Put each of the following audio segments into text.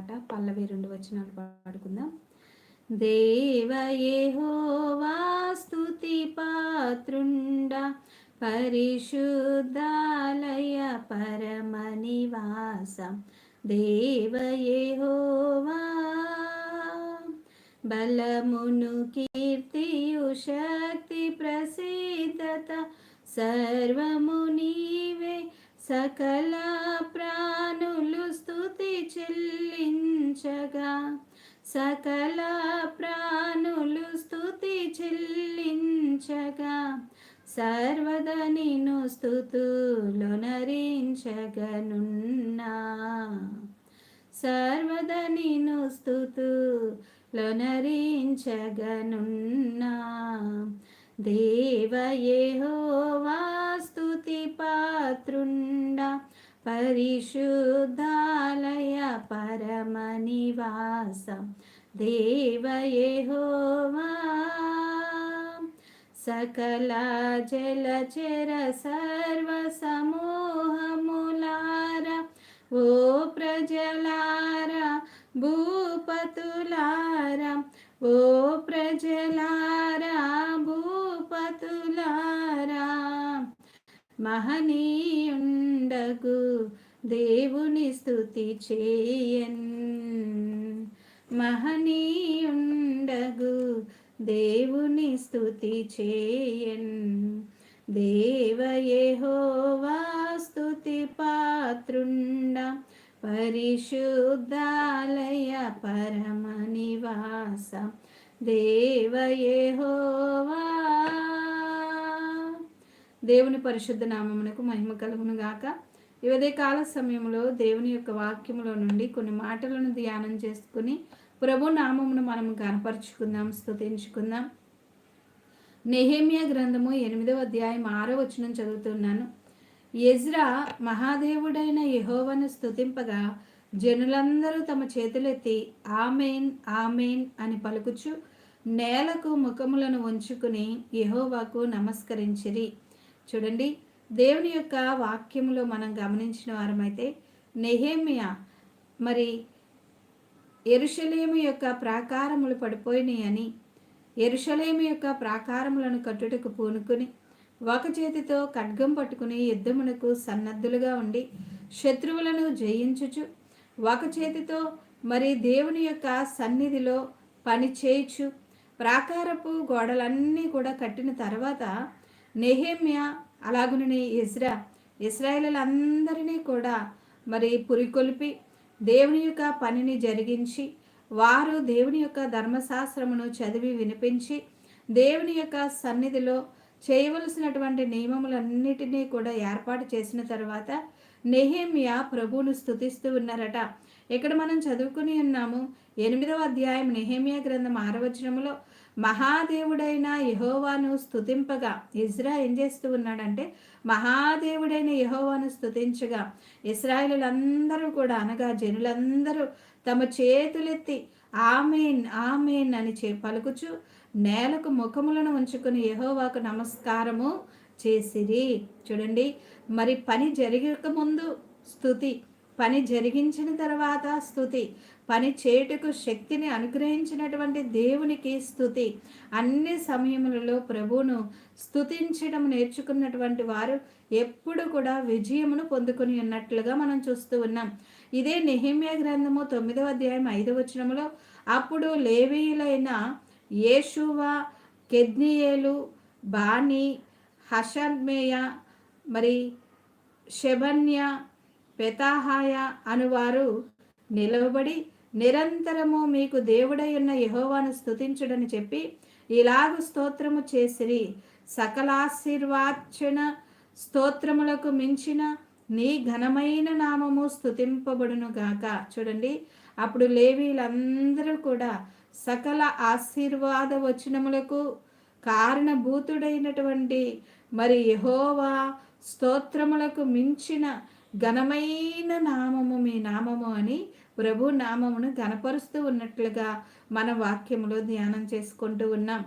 పాట పల్లవి రెండు వచనాలు పాడుకుందాం. దేవయేహోవా స్తుతి పాత్రుండ పరిశుద్ధాలయ పరమ నివాసం. దేవయేహోవా బలమును కీర్తియు శక్తి ప్రసిద్ధత సర్వము నీవే సకల ప్రాణులు స్థుతి చెల్లించగా సకల ప్రాణులు స్థుతి చెల్లించగా సర్వద నిన్ను స్థుతులు నరించగనున్నా సర్వద నిన్ను స్థుతులు నరించగనున్నా దేవయేహోవా పాత్రుండ పరిశుద్ధాలయ పరమ నివాస దేవయేహోవా సకల జలచర సర్వ సమూహములార ఓ ప్రజలార భూపతులార ఓ ప్రజలార భూపతులారా. మహనీయుండగు దేవుని స్థుతి చేయన్. మహనీయుండగు దేవుని స్థుతి చేయన్. దేవయేహోవా స్తుతి పాత్రుండ పరిశుద్ధాలయ పరమ నివాస. దేవయేహోవా దేవుని పరిశుద్ధ నామమునకు మహిమ కలుగును గాక. ఇవదే కాల సమయంలో దేవుని యొక్క వాక్యములో నుండి కొన్ని మాటలను ధ్యానం చేసుకుని ప్రభు నామమును మనం కనపరుచుకుందాం స్తుతించుకుందాం. నెహేమియా గ్రంథము ఎనిమిదవ అధ్యాయం ఆరో వచనం చదువుతున్నాను. ఎజ్రా మహాదేవుడైన యహోవను స్తుతింపగా జనులందరూ తమ చేతులెత్తి ఆమెన్ ఆమెన్ అని పలుకుచు నేలకు ముఖములను ఉంచుకుని యహోవాకు నమస్కరించిరి. చూడండి. దేవుని యొక్క వాక్యములో మనం గమనించిన వారమైతే నెహేమియా మరి ఎరుషలేము యొక్క ప్రాకారములు పడిపోయినాయని ఎరుషలేము యొక్క ప్రాకారములను కట్టుటకు పూనుకుని ఒక చేతితో ఖడ్గం పట్టుకుని యుద్ధమునకు సన్నద్ధులుగా ఉండి శత్రువులను జయించుచు ఒక చేతితో మరి దేవుని యొక్క సన్నిధిలో పని చేయుచు ప్రాకారపు గోడలన్నీ కూడా కట్టిన తర్వాత నెహేమ్యా అలాగునని ఇజ్రా ఇస్రాయేలందరినీ కూడా మరి పురికొల్పి దేవుని యొక్క పనిని జరిగించి వారు దేవుని యొక్క ధర్మశాస్త్రమును చదివి వినిపించి దేవుని యొక్క సన్నిధిలో చేయవలసినటువంటి నియమములన్నిటినీ కూడా ఏర్పాటు చేసిన తర్వాత నెహేమియా ప్రభువును స్తుతిస్తూ ఉన్నారట. ఇక్కడ మనం చదువుకుని ఉన్నాము. ఎనిమిదవ అధ్యాయం నెహేమియా గ్రంథం ఆరవచనములో మహాదేవుడైన యహోవాను స్థుతింపగా ఇజ్రా ఏం చేస్తూ ఉన్నాడంటే మహాదేవుడైన యహోవాను స్థుతించగా ఇస్రాయిలందరూ కూడా అనగా జనులందరూ తమ చేతులెత్తి ఆమెన్ ఆమెన్ అని చే పలుకుచు నేలకు ముఖములను ఉంచుకుని యహోవాకు నమస్కారము చేసిరి. చూడండి మరి పని జరగక ముందు స్థుతి పని జరిగించిన తర్వాత స్థుతి పని చేయుటకు శక్తిని అనుగ్రహించినటువంటి దేవునికి స్థుతి. అన్ని సమయములలో ప్రభువును స్థుతించడం నేర్చుకున్నటువంటి వారు ఎప్పుడు కూడా విజయమును పొందుకుని ఉన్నట్లుగా మనం చూస్తూ ఉన్నాం. ఇదే నిహిమ్య గ్రంథము తొమ్మిదవ అధ్యాయం ఐదవ వచనంలో అప్పుడు లేవీయులైన యేషువా కెద్నియేలు బాణి హషన్మేయ మరి శబన్య పెతాహాయ అనువారు నిలవబడి నిరంతరము మీకు దేవుడై ఉన్న యహోవాను స్థుతించుడని చెప్పి ఇలాగ స్తోత్రము చేసిరి. సకలాశీర్వాచన స్తోత్రములకు మించిన నీ ఘనమైన నామము స్తుతింపబడును గాక. చూడండి అప్పుడు లేవీలందరూ కూడా సకల ఆశీర్వాద వచనములకు కారణభూతుడైనటువంటి మరి యహోవా స్తోత్రములకు మించిన ఘనమైన నామము మీ నామము అని ప్రభు నామమును ఘనపరుస్తూ ఉన్నట్లుగా మన వాక్యములో ధ్యానం చేసుకుంటూ ఉన్నాం.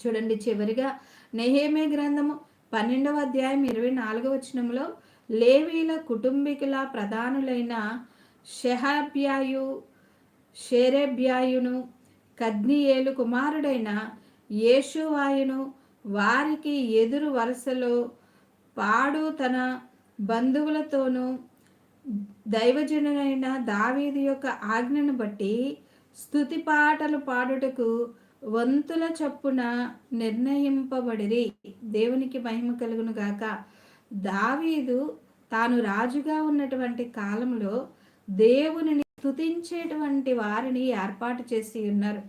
చూడండి చివరిగా నెహేమే గ్రంథము పన్నెండవ అధ్యాయం ఇరవై నాలుగవ వచనంలో లేవీల కుటుంబీకుల ప్రధానులైన షెహాబ్యాయు షేరేబ్యాయును కద్నియేలు కుమారుడైన యేషువాయును వారికి ఎదురు వరుసలో పాడు తన బంధువులతోనూ దైవజనుడైన దావీదు యొక్క ఆజ్ఞను బట్టి స్థుతి పాటలు పాడుటకు వంతుల చప్పున నిర్ణయింపబడిరి. దేవునికి మహిమ కలుగును గాక. దావీదు తాను రాజుగా ఉన్నటువంటి కాలంలో దేవుని స్తుతించేటువంటి వారిని ఏర్పాటు చేసి ఉన్నారు.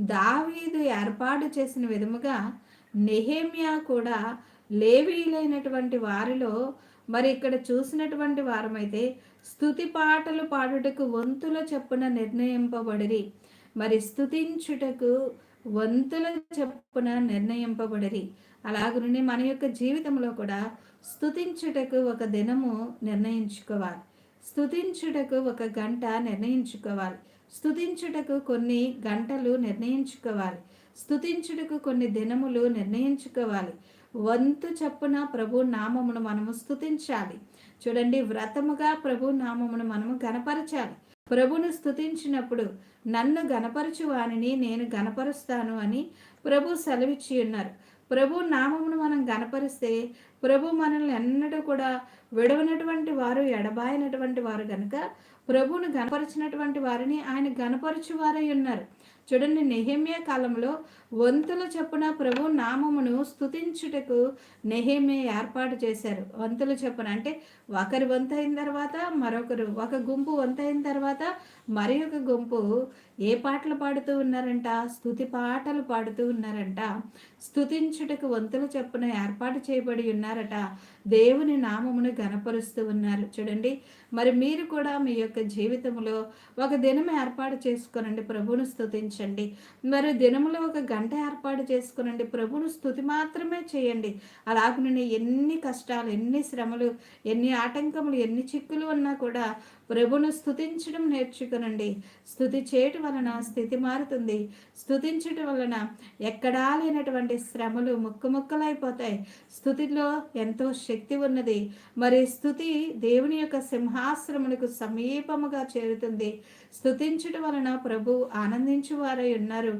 దావీదు ఏర్పాటు చేసిన విధముగా నెహేమియా కూడా లేవీలైనటువంటి వారిలో మరి ఇక్కడ చూసినటువంటి వారమైతే స్థుతి పాటలు పాడుటకు వంతుల చెప్పున నిర్ణయింపబడిరి. మరి స్థుతించుటకు వంతుల చెప్పున నిర్ణయింపబడిరి. అలాగనే మన యొక్క జీవితంలో కూడా స్థుతించుటకు ఒక దినము నిర్ణయించుకోవాలి. స్థుతించుటకు ఒక గంట నిర్ణయించుకోవాలి. స్థుతించుటకు కొన్ని గంటలు నిర్ణయించుకోవాలి. స్థుతించుటకు కొన్ని దినములు నిర్ణయించుకోవాలి. వంతు చప్పున ప్రభు నామమును మనము స్థుతించాలి చూడండి వ్రతముగా ప్రభు నామమును మనము గనపరచాలి. ప్రభును స్థుతించినప్పుడు నన్ను గనపరచు వానిని నేను గనపరుస్తాను అని ప్రభు సెలవిచ్చి ఉన్నారు. ప్రభు నామమును మనం గనపరిస్తే ప్రభు మనల్ని ఎన్నడూ కూడా విడవనటువంటి వారు ఎడబాయినటువంటి వారు గనుక ప్రభువును గనపరిచినటువంటి వారిని ఆయన గనపరచు వారై ఉన్నారు. చూడండి నెహమ్య కాలంలో వంతుల చెప్పున ప్రభు నామమును స్థుతించుటకు నెహేమే ఏర్పాటు చేశారు. వంతుల చెప్పున అంటే ఒకరి వంత అయిన తర్వాత మరొకరు ఒక గుంపు వంత అయిన తర్వాత మరి ఒక గుంపు ఏ పాటలు పాడుతూ ఉన్నారంట? స్థుతి పాటలు పాడుతూ ఉన్నారంట. స్థుతించుటకు వంతుల చెప్పున ఏర్పాటు చేయబడి ఉన్నారట. దేవుని నామమును గనపరుస్తూ ఉన్నారు. చూడండి మరి మీరు కూడా మీ యొక్క జీవితంలో ఒక దినం ఏర్పాటు చేసుకోనండి ప్రభువును స్థుతించండి మరి దినములో ఒక గంట ఏర్పాటు చేసుకునండి. ప్రభును స్థుతి మాత్రమే చేయండి. అలాగనే ఎన్ని కష్టాలు ఎన్ని శ్రమలు ఎన్ని ఆటంకములు ఎన్ని చిక్కులు ఉన్నా కూడా ప్రభును స్థుతించడం నేర్చుకునండి. స్థుతి చేయటం వలన స్థితి మారుతుంది. స్థుతించటం వలన ఎక్కడా లేనటువంటి శ్రమలు ముక్కు ముక్కలైపోతాయి. స్థుతిలో ఎంతో శక్తి ఉన్నది. మరి స్థుతి దేవుని యొక్క సింహాశ్రమునకు సమీపముగా చేరుతుంది. స్థుతించడం వలన ప్రభు ఆనందించువారై ఉన్నారు.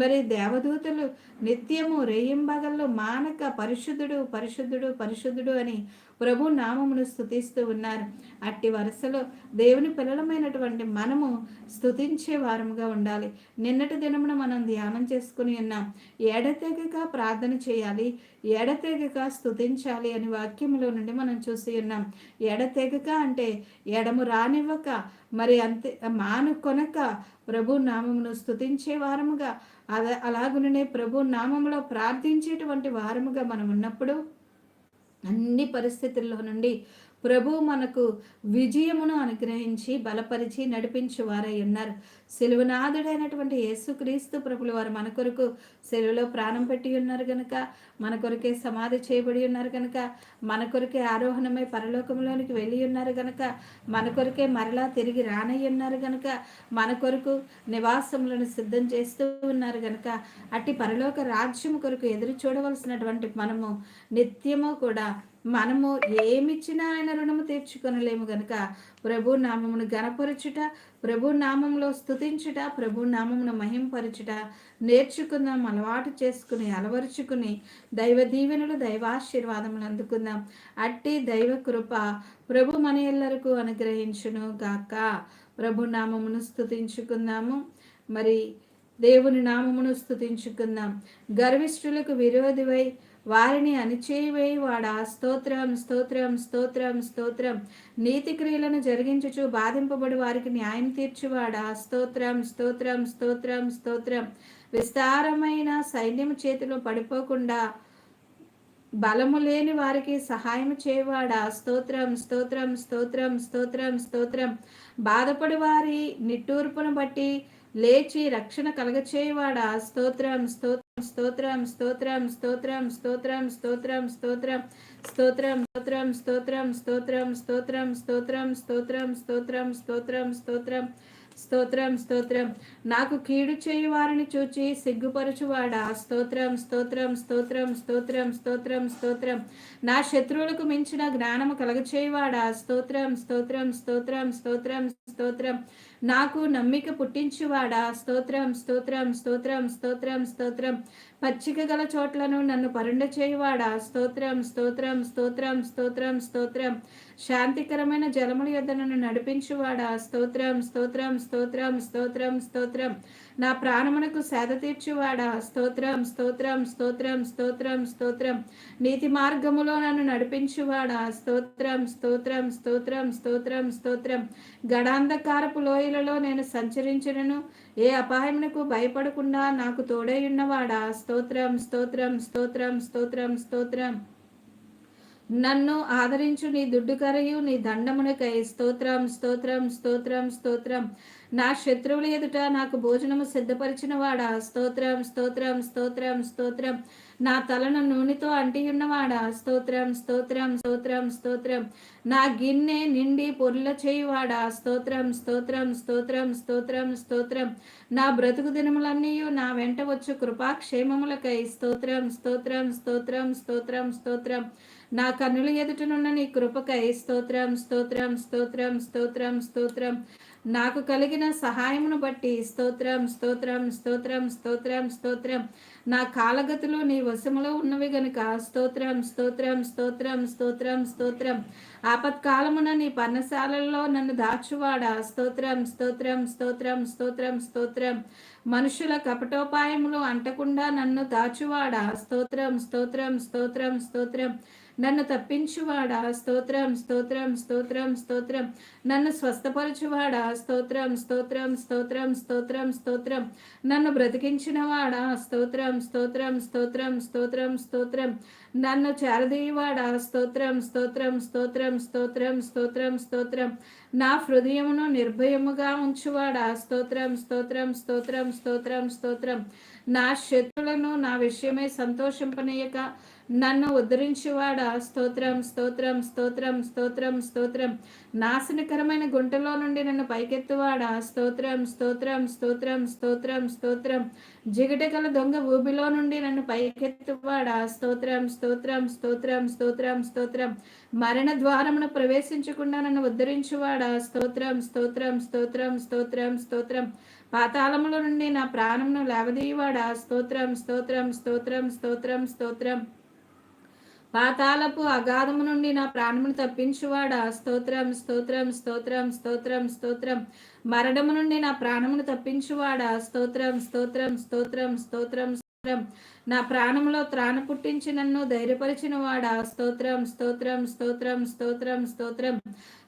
మరి దేవదూతలు నిత్యము రేయింబగల్లో మానక పరిశుద్ధుడు పరిశుద్ధుడు పరిశుద్ధుడు అని ప్రభు నామమును స్థుతిస్తూ ఉన్నారు. అట్టి వరుసలో దేవుని పిల్లలమైనటువంటి మనము స్థుతించే వారముగా ఉండాలి. నిన్నటి దినమున మనం ధ్యానం చేసుకుని ఉన్నాం. ఎడతెగక ప్రార్థన చేయాలి. ఎడతెగక స్థుతించాలి అని వాక్యములో నుండి మనం చూసి ఉన్నాం. ఎడతెగక అంటే ఎడము రానివ్వక మరి అంతే మాను కొనక ప్రభు నామమును స్థుతించే వారముగా అలా అలాగుననే ప్రభు నామములో ప్రార్థించేటువంటి వారముగా మనం ఉన్నప్పుడు అన్ని పరిస్థితుల్లో నుండి ప్రభు మనకు విజయమును అనుగ్రహించి బలపరిచి నడిపించి వారై ఉన్నారు. శిలువనాథుడైనటువంటి యేసుక్రీస్తు ప్రభుల వారు మన కొరకు సెలవులో ప్రాణం పెట్టి ఉన్నారు కనుక మన కొరకే సమాధి చేయబడి ఉన్నారు కనుక మన కొరకే ఆరోహణమై పరలోకంలోనికి వెళ్ళి ఉన్నారు కనుక మన కొరకే మరలా తిరిగి రానయ్యి ఉన్నారు కనుక మన కొరకు నివాసములను సిద్ధం చేస్తూ ఉన్నారు కనుక అట్టి పరలోక రాజ్యం కొరకు ఎదురు చూడవలసినటువంటి మనము నిత్యము కూడా మనము ఏమిచ్చినా ఆయన రుణము తీర్చుకొనలేము గనుక ప్రభు నామమును గనపరచుట ప్రభు నామంలో స్థుతించుట ప్రభు నామమును మహింపరచుట నేర్చుకుందాం అలవాటు చేసుకుని అలవరుచుకుని దైవ దీవెనలు దైవాశీర్వాదములు అందుకుందాం. అట్టి దైవ కృప ప్రభు మన ఎల్లరకు అనుగ్రహించును గాక ప్రభు నామమును స్థుతించుకుందాము మరి దేవుని నామమును స్థుతించుకుందాం గర్విష్ఠులకు విరోధివై వారిని అణిచేవేయి వాడా. స్తోత్రం స్తోత్రం స్తోత్రం స్తోత్రం. నీతి క్రియలను జరిగించుచు బాధింపబడి వారికి న్యాయం తీర్చువాడా. స్తోత్రం స్తోత్రం స్తోత్రం స్తోత్రం. విస్తారమైన సైన్యం చేతిలో పడిపోకుండా బలము లేని వారికి సహాయం చేయవాడా. స్తోత్రం స్తోత్రం స్తోత్రం స్తోత్రం స్తోత్రం. బాధపడి వారి నిట్టూర్పును బట్టి లేచి రక్షణ కలగచేవాడా స్తోత్రం స్తోత్రం స్తోత్రం స్తోత్రం స్తోత్రం స్తోత్రం స్తోత్రం స్తోత్రం స్తోత్రం స్తోత్రం స్తోత్రం స్తోత్రం స్తోత్రం స్తోత్రం స్తోత్రం స్తోత్రం స్తోత్రం స్తోత్రం స్తోత్రం స్తోత్రం నాకు కీడు చేయు వారిని చూచి సిగ్గుపరచువాడా స్తోత్రం స్తోత్రం స్తోత్రం స్తోత్రం స్తోత్రం స్తోత్రం నా శత్రువులకు మించిన జ్ఞానము కలగచేయవాడా స్తోత్రం స్తోత్రం స్తోత్రం స్తోత్రం స్తోత్రం నాకు నమ్మిక పుట్టించువాడా స్తోత్రం స్తోత్రం స్తోత్రం స్తోత్రం స్తోత్రం పచ్చిక గల చోట్లను నన్ను పరుండ చేయువాడా స్తోత్రం స్తోత్రం స్తోత్రం స్తోత్రం స్తోత్రం శాంతికరమైన జలముల యొద్ద నన్ను నడిపించువాడా స్తోత్రం స్తోత్రం స్తోత్రం స్తోత్రం స్తోత్రం నా ప్రాణమునకు సేద తీర్చువాడా స్తోత్రం స్తోత్రం స్తోత్రం స్తోత్రం స్తోత్రం నీతి మార్గములో నన్ను నడిపించువాడా స్తోత్రం స్తోత్రం స్తోత్రం స్తోత్రం స్తోత్రం గడాంధకారపు లోయలలో నేను సంచరించినను ఏ అపాయమునకు భయపడకుండా నాకు తోడై ఉన్నవాడా స్తోత్రం స్తోత్రం స్తోత్రం స్తోత్రం స్తోత్రం నన్ను ఆదరించు నీ దుడ్డు కరయు నీ దండమునకై స్తోత్రం స్తోత్రం స్తోత్రం స్తోత్రం నా శత్రువుల ఎదుట నాకు భోజనము సిద్ధపరిచిన వాడా స్తోత్రం స్తోత్రం స్తోత్రం స్తోత్రం నా తలను నూనెతో అంటియున్నవాడా స్తోత్రం స్తోత్రం స్తోత్రం స్తోత్రం నా గిన్నె నిండి పొర్ల చేయువాడా స్తోత్రం స్తోత్రం స్తోత్రం స్తోత్రం స్తోత్రం నా బ్రతుకు దినములన్నీ నా వెంట వచ్చు కృపాక్షేమములకై స్తోత్రం స్తోత్రం స్తోత్రం స్తోత్రం స్తోత్రం నా కన్నుల ఎదుటనున్న నీ కృపకై స్తోత్రం స్తోత్రం స్తోత్రం స్తోత్రం స్తోత్రం నాకు కలిగిన సహాయమును బట్టి స్తోత్రం స్తోత్రం స్తోత్రం స్తోత్రం స్తోత్రం నా కాలగతులు నీ వశములో ఉన్నవి గనుక స్తోత్రం స్తోత్రం స్తోత్రం స్తోత్రం స్తోత్రం ఆపత్కాలమున నీ పర్ణశాలల్లో నన్ను దాచువాడా స్తోత్రం స్తోత్రం స్తోత్రం స్తోత్రం స్తోత్రం మనుషుల కపటోపాయములు అంటకుండా నన్ను దాచువాడా స్తోత్రం స్తోత్రం స్తోత్రం స్తోత్రం నన్ను తప్పించువాడా స్తోత్రం స్తోత్రం స్తోత్రం స్తోత్రం నన్ను స్వస్థపరచువాడా స్తోత్రం స్తోత్రం స్తోత్రం స్తోత్రం స్తోత్రం నన్ను బ్రతికించినవాడా స్తోత్రం స్తోత్రం స్తోత్రం స్తోత్రం స్తోత్రం నన్ను చేరదీయవాడా స్తోత్రం స్తోత్రం స్తోత్రం స్తోత్రం స్తోత్రం స్తోత్రం నా హృదయమును నిర్భయముగా ఉంచువాడా స్తోత్రం స్తోత్రం స్తోత్రం స్తోత్రం స్తోత్రం నా శత్రులను నా విషయమై సంతోషింపనీయక నన్ను ఉద్ధరించువాడా స్తోత్రం స్తోత్రం స్తోత్రం స్తోత్రం స్తోత్రం నాశనకరమైన గుంటలో నుండి నన్ను పైకెత్తువాడా స్తోత్రం స్తోత్రం స్తోత్రం స్తోత్రం స్తోత్రం జిగటగల దొంగ ఊబిలో నుండి నన్ను పైకెత్తువాడా స్తోత్రం స్తోత్రం స్తోత్రం స్తోత్రం స్తోత్రం మరణ ద్వారమును ప్రవేశించకుండా నన్ను ఉద్ధరించువాడా స్తోత్రం స్తోత్రం స్తోత్రం స్తోత్రం స్తోత్రం పాతాళముల నుండి నా ప్రాణమును లేవదీయవాడా స్తోత్రం స్తోత్రం స్తోత్రం స్తోత్రం స్తోత్రం పాతాలపు అగాధము నుండి నా ప్రాణమును తప్పించువాడా స్తోత్రం స్తోత్రం స్తోత్రం స్తోత్రం స్తోత్రం మరణము నుండి నా ప్రాణమును తప్పించువాడా స్తోత్రం స్తోత్రం స్తోత్రం స్తోత్రం స్తోత్రం నా ప్రాణంలో త్రాణ పుట్టించి నన్ను ధైర్యపరిచిన వాడా స్తోత్రం స్తోత్రం స్తోత్రం స్తోత్రం స్తోత్రం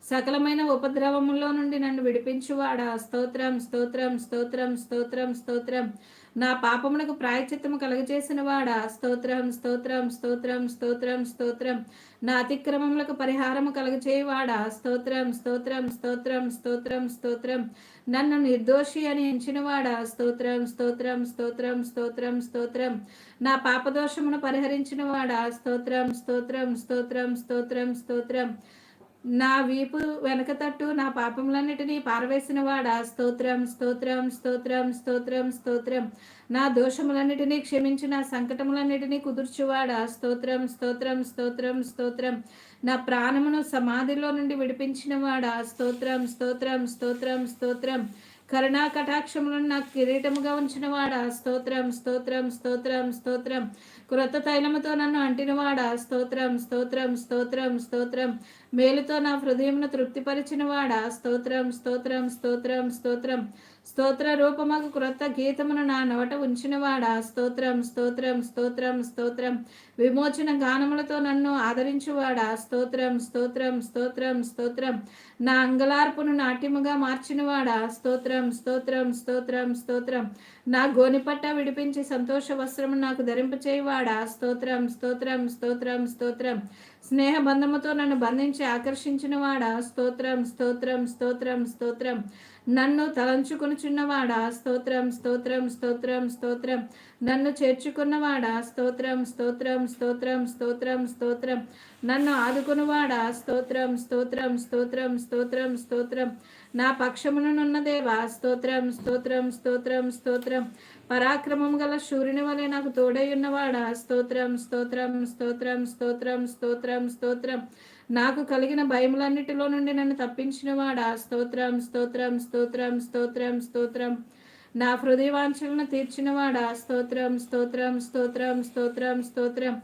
సకలమైన ఉపద్రవములో నుండి నన్ను విడిపించువాడా స్తోత్రం స్తోత్రం స్తోత్రం స్తోత్రం స్తోత్రం నా పాపమునకు ప్రాయచిత్తము కలగజేసిన వాడా స్తోత్రం స్తోత్రం స్తోత్రం స్తోత్రం స్తోత్రం నా అతిక్రమములకు పరిహారము కలగచేయవాడా స్తోత్రం స్తోత్రం స్తోత్రం స్తోత్రం స్తోత్రం నన్ను నిర్దోషి అని ఎంచినవాడా స్తోత్రం స్తోత్రం స్తోత్రం స్తోత్రం స్తోత్రం నా పాపదోషమును పరిహరించినవాడా స్తోత్రం స్తోత్రం స్తోత్రం స్తోత్రం స్తోత్రం నా వీపు వెనక తట్టు నా పాపములన్నిటినీ పారవేసిన వాడా. స్తోత్రం స్తోత్రం స్తోత్రం స్తోత్రం స్తోత్రం. నా దోషములన్నిటినీ క్షమించి నా సంకటములన్నిటినీ కుదుర్చువాడా. స్తోత్రం స్తోత్రం స్తోత్రం స్తోత్రం. నా ప్రాణమును సమాధిలో నుండి విడిపించిన వాడా. స్తోత్రం స్తోత్రం స్తోత్రం స్తోత్రం. కరుణా కటాక్షములను నాకు కిరీటముగా ఉంచిన వాడా. స్తోత్రం స్తోత్రం స్తోత్రం స్తోత్రం. క్రొత్త తైలముతో నన్ను అంటినవాడ? స్తోత్రం స్తోత్రం స్తోత్రం స్తోత్రం. మేలుతో నా హృదయమును తృప్తిపరిచినవాడ? స్తోత్రం స్తోత్రం స్తోత్రం స్తోత్రం. స్తోత్ర రూపముకు క్రొత్త గీతమును నా నవట ఉంచినవాడా? స్తోత్రం స్తోత్రం స్తోత్రం స్తోత్రం. విమోచన గానములతో నన్ను ఆదరించువాడా? స్తోత్రం స్తోత్రం స్తోత్రం స్తోత్రం. నా అంగలార్పును నాట్యముగా మార్చినవాడా? స్తోత్రం స్తోత్రం స్తోత్రం స్తోత్రం. నా గోనిపట్ట విడిపించి సంతోష వస్త్రము నాకు ధరింపచేయవాడా? స్తోత్రం స్తోత్రం స్తోత్రం స్తోత్రం. స్నేహ బంధముతో నన్ను బంధించి ఆకర్షించిన వాడా స్తోత్రం స్తోత్రం స్తోత్రం స్తోత్రం నన్ను తలంచుకునిచున్నవాడ స్తోత్రం స్తోత్రం స్తోత్రం స్తోత్రం నన్ను చేర్చుకున్నవాడా స్తోత్రం స్తోత్రం స్తోత్రం స్తోత్రం స్తోత్రం నన్ను ఆదుకున్నవాడా స్తోత్రం స్తోత్రం స్తోత్రం స్తోత్రం స్తోత్రం నా పక్షమునున్న దేవా స్తోత్రం స్తోత్రం స్తోత్రం స్తోత్రం పరాక్రమం గల సూర్యుని వలె నాకు తోడై ఉన్నవాడా స్తోత్రం స్తోత్రం స్తోత్రం స్తోత్రం స్తోత్రం స్తోత్రం నాకు కలిగిన భయములన్నిటిలో నుండి నన్ను తప్పించినవాడా స్తోత్రం స్తోత్రం స్తోత్రం స్తోత్రం స్తోత్రం నా హృదయవాంఛలను తీర్చినవాడా స్తోత్రం స్తోత్రం స్తోత్రం స్తోత్రం స్తోత్రం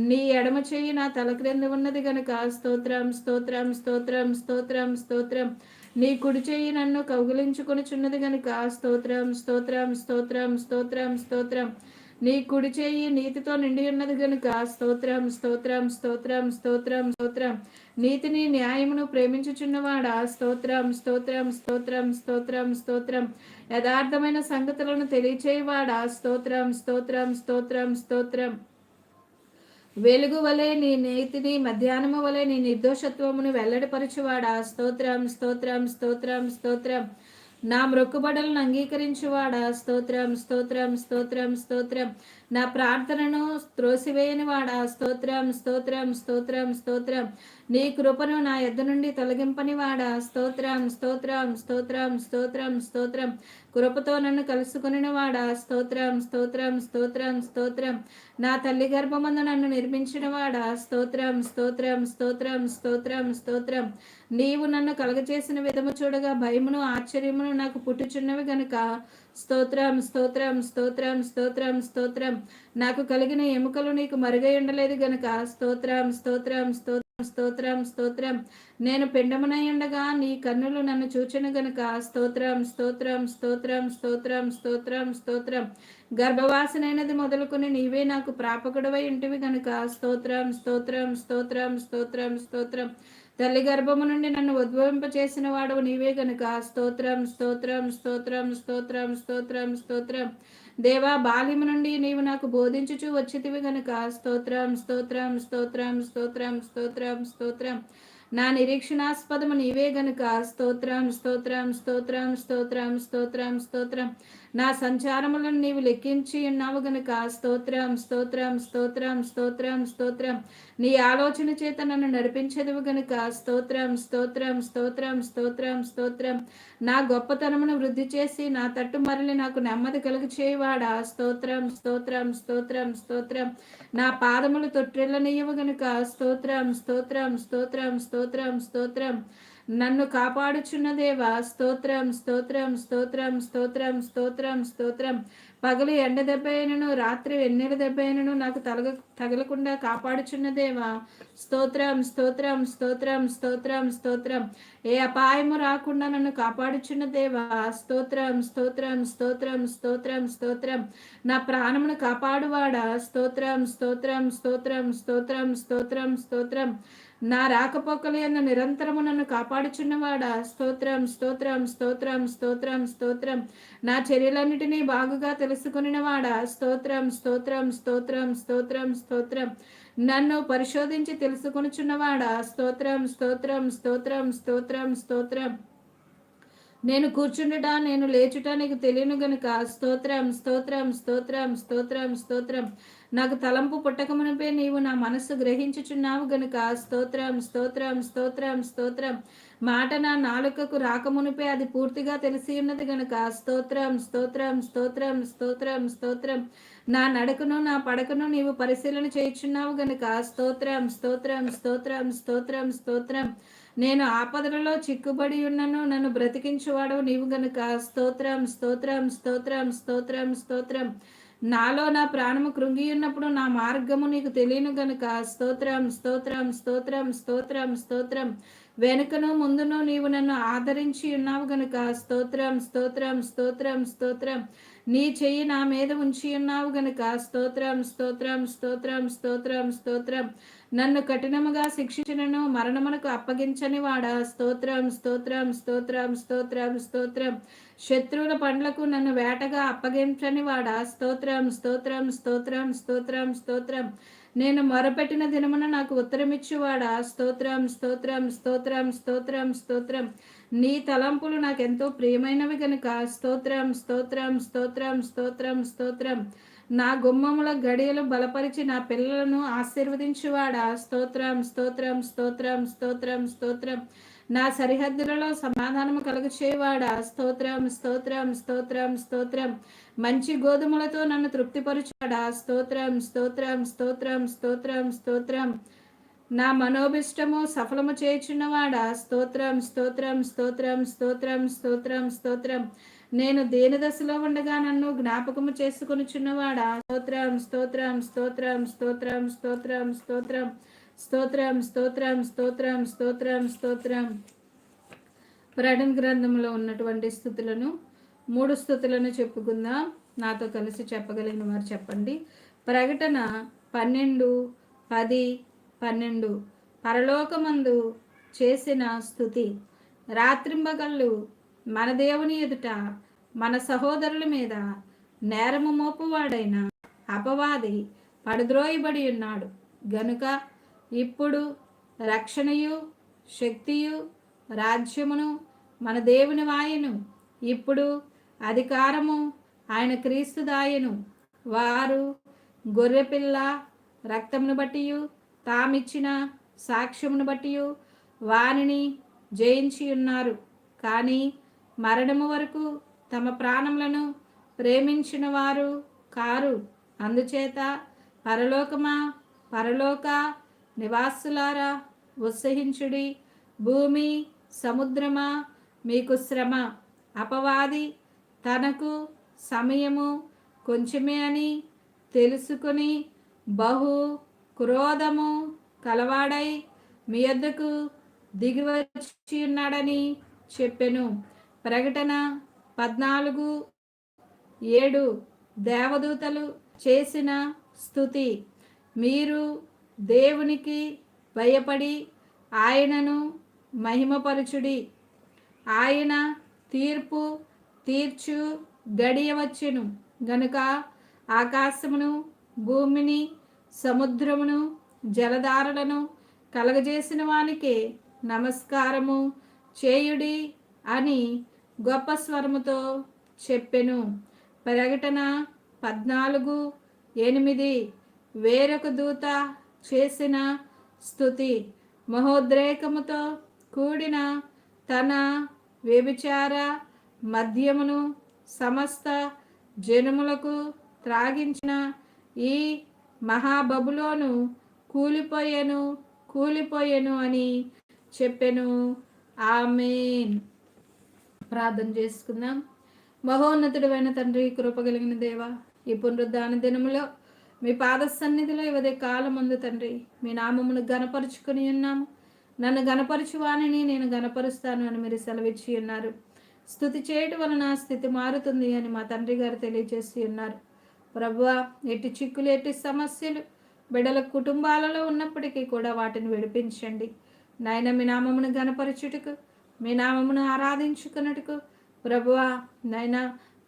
నీ ఎడమ చెయ్యి నా తల క్రింద ఉన్నది గనుక స్తోత్రం స్తోత్రం స్తోత్రం స్తోత్రం స్తోత్రం నీ కుడి చేయి నన్ను కౌగిలించుకొనిచున్నది గనుక స్తోత్రం స్తోత్రం స్తోత్రం స్తోత్రం స్తోత్రం నీ కుడి చేయి నీతితో నిండి ఉన్నది గనుక స్తోత్రం స్తోత్రం స్తోత్రం స్తోత్రం స్తోత్రం నీతిని న్యాయమును ప్రేమించుచున్నవాడా స్తోత్రం స్తోత్రం స్తోత్రం స్తోత్రం స్తోత్రం యథార్థమైన సంగతులను తెలియచేయవాడా స్తోత్రం స్తోత్రం స్తోత్రం స్తోత్రం వెలుగు వలె నీ నీతిని మధ్యాహ్నము వలె నీ నిర్దోషత్వమును వెల్లడిపరచువాడా? స్తోత్రం స్తోత్రం స్తోత్రం స్తోత్రం. నా మొక్కుబడులను అంగీకరించువాడా? స్తోత్రం స్తోత్రం స్తోత్రం స్తోత్రం. నా ప్రార్థనను త్రోసివేయని వాడా స్తోత్రం స్తోత్రం స్తోత్రం స్తోత్రం నీ కృపను నా ఎద్ద నుండి తొలగింపని వాడా స్తోత్రం స్తోత్రం స్తోత్రం స్తోత్రం స్తోత్రం కృపతో నన్ను కలుసుకుని వాడా స్తోత్రం స్తోత్రం స్తోత్రం స్తోత్రం నా తల్లి గర్భమందు నన్ను నిర్మించిన వాడా స్తోత్రం స్తోత్రం స్తోత్రం స్తోత్రం స్తోత్రం నీవు నన్ను కలగచేసిన విధము చూడగా భయమును ఆశ్చర్యమును నాకు పుట్టుచున్నవి గనుక స్తోత్రం స్తోత్రం స్తోత్రం స్తోత్రం స్తోత్రం నాకు కలిగిన ఎముకలు నీకు మరుగై ఉండలేదు గనుక స్తోత్రం స్తోత్రం స్తోత్రం స్తోత్రం స్తోత్రం నేను పిండమునై ఉండగా నీ కన్నులు నన్ను చూచను గనుక స్తోత్రం స్తోత్రం స్తోత్రం స్తోత్రం స్తోత్రం స్తోత్రం గర్భవాసనైనది మొదలుకొని నీవే నాకు ప్రాపకుడవై ఇంటివి గనుక స్తోత్రం స్తోత్రం స్తోత్రం స్తోత్రం స్తోత్రం తల్లి గర్భము నుండి నన్ను ఉద్భవింప చేసిన వాడు నీవే గనుక. స్తోత్రం స్తోత్రం స్తోత్రం స్తోత్రం స్తోత్రం స్తోత్రం. దేవా బాల్యము నుండి నీవు నాకు బోధించుచు వచ్చితివి గనుక. స్తోత్రం స్తోత్రం స్తోత్రం స్తోత్రం స్తోత్రం స్తోత్రం. నా నిరీక్షణాస్పదము నీవే గనుక స్తోత్రం స్తోత్రం స్తోత్రం స్తోత్రం స్తోత్రం స్తోత్రం నా సంచారములను నీవు లెక్కించి ఉన్నావు గనుక స్తోత్రం స్తోత్రం స్తోత్రం స్తోత్రం స్తోత్రం నీ ఆలోచన చేత నన్ను నడిపించదువు గనుక స్తోత్రం స్తోత్రం స్తోత్రం స్తోత్రం స్తోత్రం నా గొప్పతనమును వృద్ధి చేసి నా తట్టు మరలి నాకు నెమ్మది కలుగు చేయవాడా? స్తోత్రం స్తోత్రం స్తోత్రం స్తోత్రం. నా పాదములు తొట్టిల్లనియవు గనుక. స్తోత్రం స్తోత్రం స్తోత్రం స్తోత్రం స్తోత్రం. నన్ను కాపాడుచున్న దేవా స్తోత్రం స్తోత్రం స్తోత్రం స్తోత్రం స్తోత్రం స్తోత్రం. పగలు ఎండ దెబ్బైనను రాత్రి వెన్నెల దెబ్బైనను నాకు తలగ తగలకుండా కాపాడుచున్న దేవా స్తోత్రం స్తోత్రం స్తోత్రం స్తోత్రం స్తోత్రం ఏ అపాయము రాకుండా నన్ను కాపాడుచున్న దేవా స్తోత్రం స్తోత్రం స్తోత్రం స్తోత్రం స్తోత్రం నా ప్రాణమును కాపాడువాడా స్తోత్రం స్తోత్రం స్తోత్రం స్తోత్రం స్తోత్రం స్తోత్రం నా రాకపోకలు అన్న నిరంతరము నన్ను కాపాడుచున్నవాడా స్తోత్రం స్తోత్రం స్తోత్రం స్తోత్రం స్తోత్రం నా చర్యలన్నిటినీ బాగుగా తెలుసుకునినవాడా స్తోత్రం స్తోత్రం స్తోత్రం స్తోత్రం స్తోత్రం నన్ను పరిశోధించి తెలుసుకునిచున్నవాడా స్తోత్రం స్తోత్రం స్తోత్రం స్తోత్రం స్తోత్రం నేను కూర్చుండుట నేను లేచుట నీకు తెలియను గనుక స్తోత్రం స్తోత్రం స్తోత్రం స్తోత్రం స్తోత్రం నాకు తలంపు పుట్టకమునపే నీవు నా మనస్సు గ్రహించుచున్నావు గనుక స్తోత్రం స్తోత్రం స్తోత్రం స్తోత్రం మాట నా నాలుకకు రాకమునిపే అది పూర్తిగా తెలిసి ఉన్నది గనుక స్తోత్రం స్తోత్రం స్తోత్రం స్తోత్రం స్తోత్రం నా నడకను నా పడకను నీవు పరిశీలన చేయుచున్నావు గనుక స్తోత్రం స్తోత్రం స్తోత్రం స్తోత్రం స్తోత్రం నేను ఆపదలలో చిక్కుబడి ఉన్నను నన్ను బ్రతికించువాడు నీవు గనుక స్తోత్రం స్తోత్రం స్తోత్రం స్తోత్రం స్తోత్రం నాలో నా ప్రాణము కృంగి ఉన్నప్పుడు నా మార్గము నీకు తెలియను గనుక. స్తోత్రం స్తోత్రం స్తోత్రం స్తోత్రం స్తోత్రం. వెనుకను ముందును నీవు నన్ను ఆదరించి ఉన్నావు గనుక స్తోత్రం స్తోత్రం స్తోత్రం స్తోత్రం నీ చెయ్యి నా మీద ఉంచి ఉన్నావు గనుక స్తోత్రం స్తోత్రం స్తోత్రం స్తోత్రం స్తోత్రం నన్ను కఠినముగా శిక్షించినను మరణమునకు అప్పగించని వాడా స్తోత్రం స్తోత్రం స్తోత్రం స్తోత్రం స్తోత్రం శత్రువుల పండ్లకు నన్ను వేటగా అప్పగించని వాడా స్తోత్రం స్తోత్రం స్తోత్రం స్తోత్రం స్తోత్రం నేను మొరపెట్టిన దినమున నాకు ఉత్తరమిచ్చువాడా స్తోత్రం స్తోత్రం స్తోత్రం స్తోత్రం స్తోత్రం నీ తలంపులు నాకెంతో ప్రియమైనవి గనుక స్తోత్రం స్తోత్రం స్తోత్రం స్తోత్రం స్తోత్రం నా గుమ్మముల గడియలు బలపరిచి నా పిల్లలను ఆశీర్వదించువాడా స్తోత్రం స్తోత్రం స్తోత్రం స్తోత్రం స్తోత్రం నా సరిహద్దులలో సమాధానము కలుగు చేయవాడా స్తోత్రం స్తోత్రం స్తోత్రం స్తోత్రం మంచి గోధుమలతో నన్ను తృప్తిపరుచాడా స్తోత్రం స్తోత్రం స్తోత్రం స్తోత్రం స్తోత్రం నా మనోభిష్టము సఫలము చేయుచున్నవాడా స్తోత్రం స్తోత్రం స్తోత్రం స్తోత్రం స్తోత్రం స్తోత్రం నేను దేని దశలో ఉండగా నన్ను జ్ఞాపకము చేసుకొనిచున్నవాడా స్తోత్రం స్తోత్రం స్తోత్రం స్తోత్రం స్తోత్రం స్తోత్రం స్తోత్రం స్తోత్రం స్తోత్రం స్తోత్రం స్తోత్రం ప్రకటన గ్రంథంలో ఉన్నటువంటి స్థుతులను మూడు స్థుతులను చెప్పుకుందాం. నాతో కలిసి చెప్పగలిగిన వారు చెప్పండి. ప్రకటన పన్నెండు పది పన్నెండు. పరలోకమందు చేసిన స్థుతి. రాత్రింబగళ్ళు మన దేవుని ఎదుట మన సహోదరుల మీద నేరము మోపువాడైన అపవాది పడద్రోయబడి ఉన్నాడు. గనుక ఇప్పుడు రక్షణయు శక్తియు రాజ్యమును మన దేవుని వాయును ఇప్పుడు అధికారము ఆయన క్రీస్తుదాయను వారు గొర్రెపిల్ల రక్తమును బట్టి తామిచ్చిన సాక్ష్యమును బట్టి వానిని జయించి ఉన్నారు. కానీ మరణము వరకు తమ ప్రాణములను ప్రేమించిన వారు కారు. అందుచేత పరలోకమా పరలోక నివాసులారా ఉత్సహించుడి భూమి సముద్రమా మీకు శ్రమ అపవాది తనకు సమయము కొంచెమే అని తెలుసుకుని బహు క్రోధము కలవాడై మీ యొద్దకు దిగివచ్చి ఉన్నాడని చెప్పెను. ప్రకటన పద్నాలుగు ఏడు దేవదూతలు చేసిన స్థుతి మీరు దేవునికి భయపడి ఆయనను మహిమపరచుడి. ఆయన తీర్పు తీర్చు గడియవచ్చును. గనుక ఆకాశమును భూమిని సముద్రమును జలధారలను కలగజేసిన వానికి నమస్కారము చేయుడి అని గొప్ప స్వరముతో చెప్పెను. ప్రకటన పద్నాలుగు ఎనిమిది వేరొక దూత చేసిన స్థుతి మహోద్రేకముతో కూడిన తన వ్యభిచార మద్యమును సమస్త జనములకు త్రాగించిన ఈ మహాబబులోను కూలిపోయెను కూలిపోయెను అని చెప్పెను. ఆమెన్. ప్రార్థన చేసుకుందాం. మహోన్నతుడైన తండ్రి కృపగలిగిన దేవ ఈ పునరుద్ధాన దినములో మీ పాద సన్నిధిలో ఇవదే కాలం ఉంది తండ్రి మీ నామమును గనపరుచుకుని ఉన్నాము. నన్ను గనపరచువాని నేను గనపరుస్తాను అని మీరు సెలవిచ్చి ఉన్నారు. స్థుతి చేయటం వలన స్థితి మారుతుంది అని మా తండ్రి గారు తెలియజేసి ఉన్నారు. ప్రభు ఎట్టి చిక్కులు ఎట్టి సమస్యలు బిడల కుటుంబాలలో ఉన్నప్పటికీ కూడా వాటిని విడిపించండి. నాయన మీ నామమును గనపరచుటకు మీ నామమును ఆరాధించుకున్నట్టుకు ప్రభువా నాయన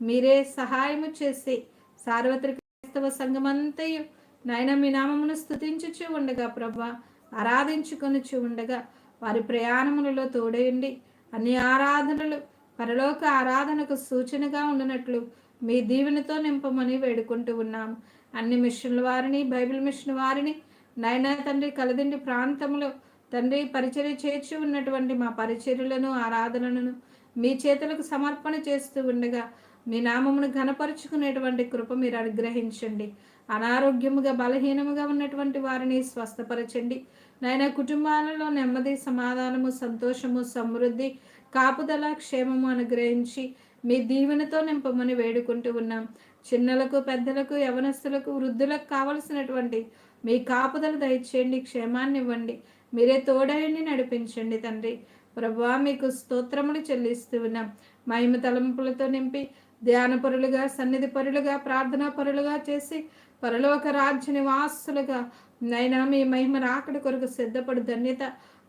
మీరే సహాయము చేసి సార్వత్రిక క్రైస్తవ సంఘమంతయు నాయన మీ నామమును స్థుతించుచు ఉండగా ప్రభా ఆరాధించుకొనుచు ఉండగా వారి ప్రయాణములలో తోడేయండి అన్ని ఆరాధనలు పరలోక ఆరాధనకు సూచనగా ఉండనట్లు మీ దీవెనతో నింపమని వేడుకుంటూ ఉన్నాము. అన్ని మిషన్ల వారిని బైబిల్ మిషన్ వారిని నైనా తండ్రి కలదిండి ప్రాంతంలో తండ్రి పరిచర్య చేర్చి ఉన్నటువంటి మా పరిచర్యలను ఆరాధనలను మీ చేతులకు సమర్పణ చేస్తూ ఉండగా మీ నామమును ఘనపరుచుకునేటువంటి కృప మీరు అనుగ్రహించండి. అనారోగ్యముగా బలహీనముగా ఉన్నటువంటి వారిని స్వస్థపరచండి. నాయన కుటుంబాలలో నెమ్మది సమాధానము సంతోషము సమృద్ధి కాపుదల క్షేమము అనుగ్రహించి మీ దీవెనతో నింపమని వేడుకుంటూ ఉన్నాం. చిన్నలకు పెద్దలకు యవనస్తులకు వృద్ధులకు కావలసినటువంటి మీ కాపుదలు దయచేయండి క్షేమాన్ని ఇవ్వండి. మీరే తోడయండి నడిపించండి తండ్రి. ప్రభా మీకు స్తోత్రములు చెల్లిస్తూ ఉన్నాం. మహిమ తలంపులతో నింపి ధ్యాన పరులుగా సన్నిధి పరులుగా ప్రార్థనా పరులుగా చేసి పరలోక రాజ్య నివాసులుగా నైనా మీ మహిమ రాకడి కొరకు సిద్ధపడు ధన్యత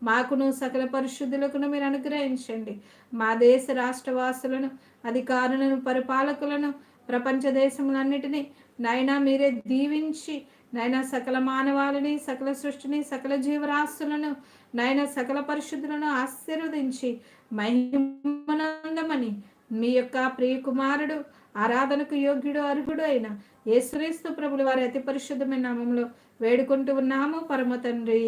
మాకును సకల పరిశుద్ధులకును మీరు అనుగ్రహించండి. మా దేశ రాష్ట్రవాసులను అధికారులను పరిపాలకులను ప్రపంచ దేశములన్నిటినీ నైనా మీరే దీవించి నైనా సకల మానవాళిని సకల సృష్టిని సకల జీవరాశులను నైనా సకల పరిశుద్ధులను ఆశీర్వదించి మహిమనందమని మీ యొక్క ప్రియ కుమారుడు ఆరాధనకు యోగ్యుడు అర్హుడు అయిన యేసుక్రీస్తు ప్రభుల వారి అతి పరిశుద్ధమైన నామంలో వేడుకుంటూ ఉన్నాము. పరమ తండ్రి.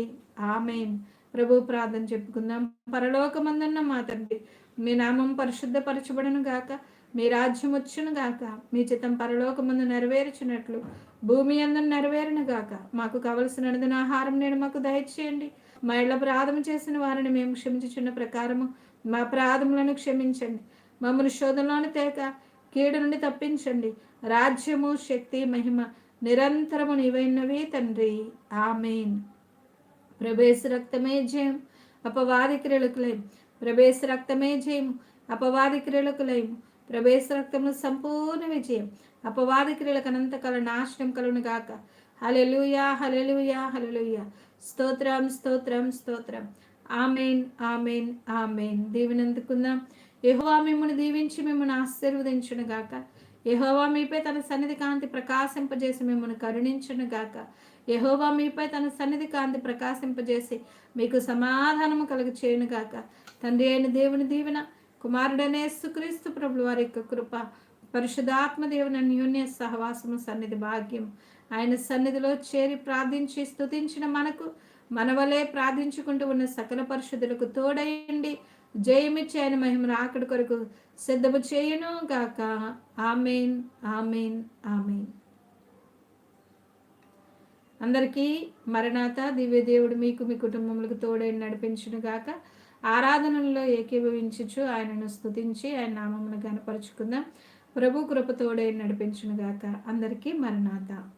ఆమెన్. ప్రభు ప్రార్థన చెప్పుకుందాం. పరలోకమందున్న మా తండ్రి మీ నామం పరిశుద్ధపరచబడను గాక మీ రాజ్యం వచ్చును గాక మీ చిత్తం పరలోకమందు నెరవేర్చినట్లు భూమి అందు నెరవేరును గాక. మాకు కావలసిన ఆహారం నేను మాకు దయచేయండి. మా ఇళ్ళ ప్రాధము చేసిన వారిని మేము క్షమించుచున్న ప్రకారము మా ప్రాధములను క్షమించండి. మమ్మల్ని శోధనలోని తేక కీడు నుండి తప్పించండి. రాజ్యము శక్తి మహిమ నిరంతరము నీవైనవి తండ్రి. ఆమెన్. ప్రభేశ రక్తమే జయం అపవాది క్రియలకులేం ప్రవేశ రక్తమే జయం అపవాది క్రియలకులేం ప్రవేశ రక్తము సంపూర్ణ విజయం అపవాది క్రియలకు అనంతకాల నాశనం కలును గాక హలెలుయా హలెలుయా హలెలుయా స్తోత్రం స్తోత్రం స్తోత్రం ఆమెన్ ఆమెన్ ఆమెన్ దీవినందుకుందాం యెహోవా మిమ్మల్ని దీవించి మిమ్మల్ని ఆశీర్వదించును గాక యహోవా మీపై తన సన్నిధి కాంతి ప్రకాశింపజేసి మిమ్మల్ని కరుణించును గాక. యహోవా మీపై తన సన్నిధి కాంతి ప్రకాశింపజేసి మీకు సమాధానము కలుగు చేయును గాక. తండ్రి అయిన దేవుని దీవెన కుమారుడనే సుక్రీస్తు ప్రభుల వారి యొక్క కృప పరిశుధాత్మ దేవుని అన్యోన్య సహవాసము సన్నిధి భాగ్యం. ఆయన సన్నిధిలో చేరి ప్రార్థించి స్తుతించిన మనకు మనవలే ప్రార్థించుకుంటూ ఉన్న సకల పరిశుద్ధులకు తోడయండి జయమిచ్చి ఆయన మహిమ రాకడ కొరకు సిద్ధము చేయను గాక. Amen amen amen. అందరికీ మరణాత దివ్య దేవుడు మీకు మీ కుటుంబములకు తోడైన నడిపించును గాక. ఆరాధనలో ఏకీభవించుచు ఆయనను స్తుతించి ఆయన నామమును కనపరుచుకుందాం ప్రభు కృప తోడైన నడిపించును గాక. అందరికీ మరణాత.